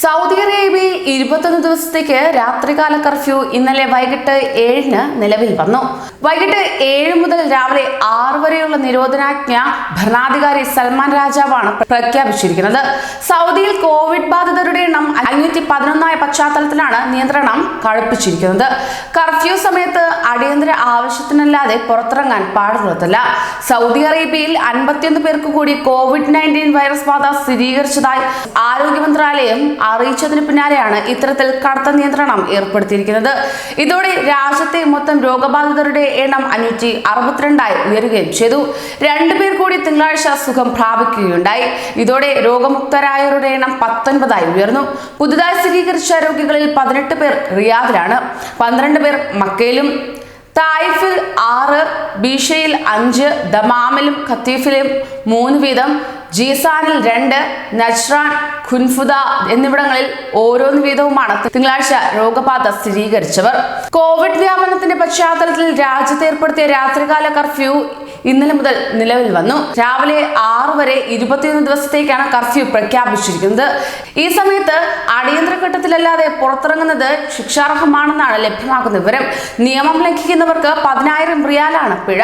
Saudi അറേബ്യയിൽ ഇരുപത്തൊന്ന് ദിവസത്തേക്ക് രാത്രികാല കർഫ്യൂ ഇന്നലെ വൈകിട്ട് ഏഴിന് നിലവിൽ വന്നു. വൈകിട്ട് ഏഴ് മുതൽ രാവിലെ ആറ് വരെയുള്ള നിരോധനാജ്ഞ ഭരണാധികാരി സൽമാൻ രാജാവാണ് പ്രഖ്യാപിച്ചിരിക്കുന്നത്. സൗദിയിൽ കോവിഡ് ബാധിതരുടെ എണ്ണം അഞ്ഞൂറ്റി പതിനൊന്നായ പശ്ചാത്തലത്തിലാണ് നിയന്ത്രണം കടുപ്പിച്ചിരിക്കുന്നത്. കർഫ്യൂ സമയത്ത് അടിയന്തര ആവശ്യത്തിനല്ലാതെ പുറത്തിറങ്ങാൻ പാടുള്ളതല്ല. സൗദി അറേബ്യയിൽ അൻപത്തിയൊന്ന് പേർക്ക് കൂടി കോവിഡ് നയന്റീൻ വൈറസ് ബാധ സ്ഥിരീകരിച്ചതായി ആരോഗ്യ മന്ത്രാലയം അറിയിച്ചതിന് പിന്നാലെയാണ് ഇത്തരത്തിൽ കടുത്ത നിയന്ത്രണം ഏർപ്പെടുത്തിയിരിക്കുന്നത്. ഇതോടെ രാജ്യത്തെ മൊത്തം രോഗബാധിതരുടെ എണ്ണം അഞ്ഞൂറ്റി അറുപത്തിരണ്ടായി ഉയരുകയും ചെയ്തു. രണ്ടുപേർ കൂടി തിങ്കളാഴ്ച സുഖം പ്രാപിക്കുകയുണ്ടായി. ഇതോടെ രോഗമുക്തരായവരുടെ എണ്ണം പത്തൊൻപതായി ഉയർന്നു. പുതുതായി സ്ഥിരീകരിച്ച രോഗികളിൽ പതിനെട്ട് പേർ റിയാദിലാണ്. പന്ത്രണ്ട് പേർ മക്കയിലും തായിഫിൽ ആറ് ബീഷയിൽ അഞ്ച് ദമാമിലും ഖത്തീഫിലും മൂന്ന് വീതം ജീസാനിൽ രണ്ട് നജ്റാൻ ഖുൻഫുദ എന്നിവിടങ്ങളിൽ ഓരോന്ന് വീതവുമാണ് തിങ്കളാഴ്ച രോഗബാധ സ്ഥിരീകരിച്ചവർ. കോവിഡ് വ്യാപനത്തിന്റെ പശ്ചാത്തലത്തിൽ രാജ്യത്ത് ഏർപ്പെടുത്തിയ രാത്രികാല കർഫ്യൂ ഇന്നലെ മുതൽ നിലവിൽ വന്നു. രാവിലെ ആറ് വരെ ഇരുപത്തിയൊന്ന് ദിവസത്തേക്കാണ് കർഫ്യൂ പ്രഖ്യാപിച്ചിരിക്കുന്നത്. ഈ സമയത്ത് അടിയന്തര ഘട്ടത്തിലല്ലാതെ പുറത്തിറങ്ങുന്നത് ശിക്ഷാർഹമാണെന്നാണ് ലഭ്യമാക്കുന്ന വിവരം. നിയമം ലംഘിക്കുന്നവർക്ക് പതിനായിരം റിയാലാണ് പിഴ.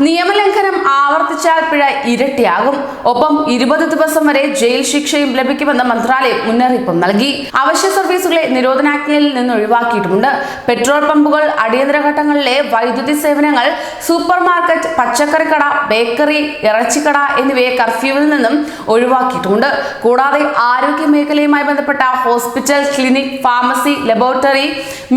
നിയമലംഘനം ആവർത്തിച്ചാൽ പിഴ ഇരട്ടിയാകും. ഒപ്പം ഇരുപത് ദിവസം വരെ ജയിൽ ശിക്ഷയും ലഭിക്കുമെന്ന് മന്ത്രാലയം മുന്നറിയിപ്പും നൽകി. അവശ്യ സർവീസുകളെ നിരോധനാജ്ഞയിൽ നിന്ന് ഒഴിവാക്കിയിട്ടുമുണ്ട്. പെട്രോൾ പമ്പുകൾ അടിയന്തര ഘട്ടങ്ങളിലെ വൈദ്യുതി സേവനങ്ങൾ സൂപ്പർ മാർക്കറ്റ് പച്ചക്കറിക്കട ബേക്കറി ഇറച്ചിക്കട എന്നിവയെ കർഫ്യൂവിൽ നിന്നും ഒഴിവാക്കിയിട്ടുമുണ്ട്. കൂടാതെ ആരോഗ്യ മേഖലയുമായി ബന്ധപ്പെട്ട hospital clinic pharmacy laboratory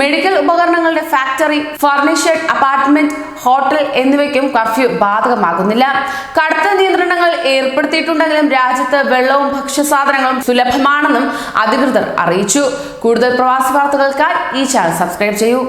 medical ഉപകരണങ്ങളുടെ ഫാക്ടറി ഫർണിഷഡ് അപ്പാർട്ട്മെന്റ് ഹോട്ടൽ എന്നിവയ്ക്കും കർഫ്യൂ ബാധകമാകുന്നില്ല. കടുത്ത നിയന്ത്രണങ്ങൾ ഏർപ്പെടുത്തിയിട്ടുണ്ടെങ്കിലും രാജ്യത്ത് വെള്ളവും ഭക്ഷ്യസാധനങ്ങളും സുലഭമാണെന്നും അധികൃതർ അറിയിച്ചു. കൂടുതൽ പ്രവാസി വാർത്തകൾക്കായി ഈ ചാനൽ സബ്സ്ക്രൈബ് ചെയ്യൂ.